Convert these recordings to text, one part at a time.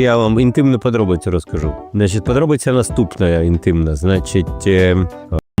Я вам інтимну подробицю розкажу. Значить, подробиця наступна інтимна. Значить, е,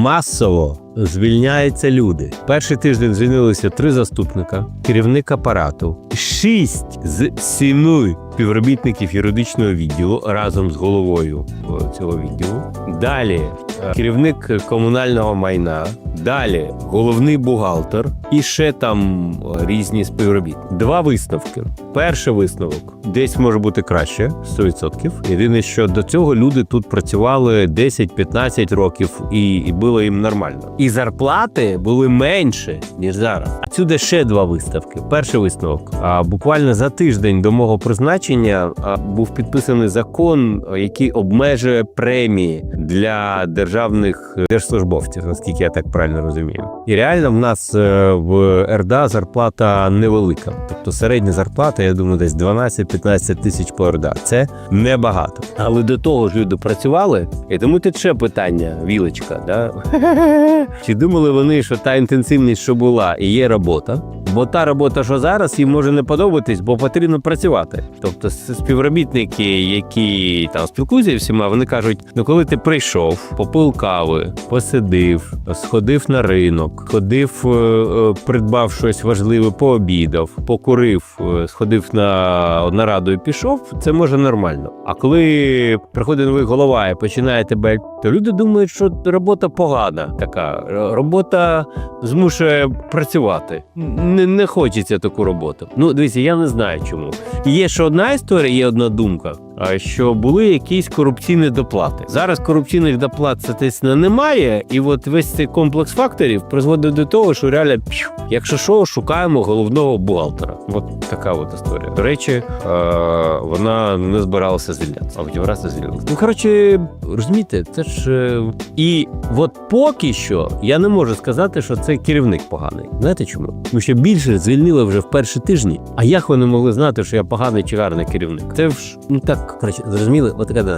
масово звільняються люди. Перший тиждень звільнилися три заступника, керівник апарату, шість з сіми співробітників юридичного відділу разом з головою е, цього відділу. Далі е, керівник комунального майна. Далі головний бухгалтер і ще там різні співробітники. Два висновки. Перший висновок десь може бути краще 100%. Єдине, що до цього люди тут працювали 10-15 років і, і було їм нормально. І зарплати були менше ніж зараз. А сюди ще два виставки. Перший висновок. А буквально за тиждень до мого призначення був підписаний закон, який обмежує премії для державних держслужбовців, наскільки я так правильно розумію. І реально в нас е, в РДА зарплата невелика. Тобто середня зарплата, я думаю, десь 12-15 тисяч по РДА. Це небагато. Але до того ж люди працювали. І тому тече питання, вілочка, да? Чи думали вони, що та інтенсивність, що була, і є робота? Бо та робота, що зараз, їм може не подобатись, бо потрібно працювати. Тобто співробітники, які там спілкуються всіма, вони кажуть: ну коли ти прийшов, попив кави, посидив, сходив на ринок, ходив, е, е, придбав щось важливе, пообідав, покурив, е, сходив на нараду і пішов, це може нормально. А коли приходить новий голова і починає тебе, то люди думають, що робота погана така. Робота змушує працювати. Не, не хочеться таку роботу. Ну, дивіться, я не знаю чому. Є ще одна історія, є одна думка. Що були якісь корупційні доплати. Зараз корупційних доплат соответственно, немає, і от весь цей комплекс факторів призводить до того, що реально, п'ю, якщо що, шукаємо головного бухгалтера. От така от історія. До речі, е, вона не збиралася звільнятися, а потім раз і звільнилася. Ну коротше, розумієте, це ж е, і от поки що я не можу сказати, що це керівник поганий. Знаєте чому? Тому що більше звільнили вже в перші тижні. А як вони могли знати, що я поганий чи гарний керівник? Це ж ну так коротше, зрозуміли, от така.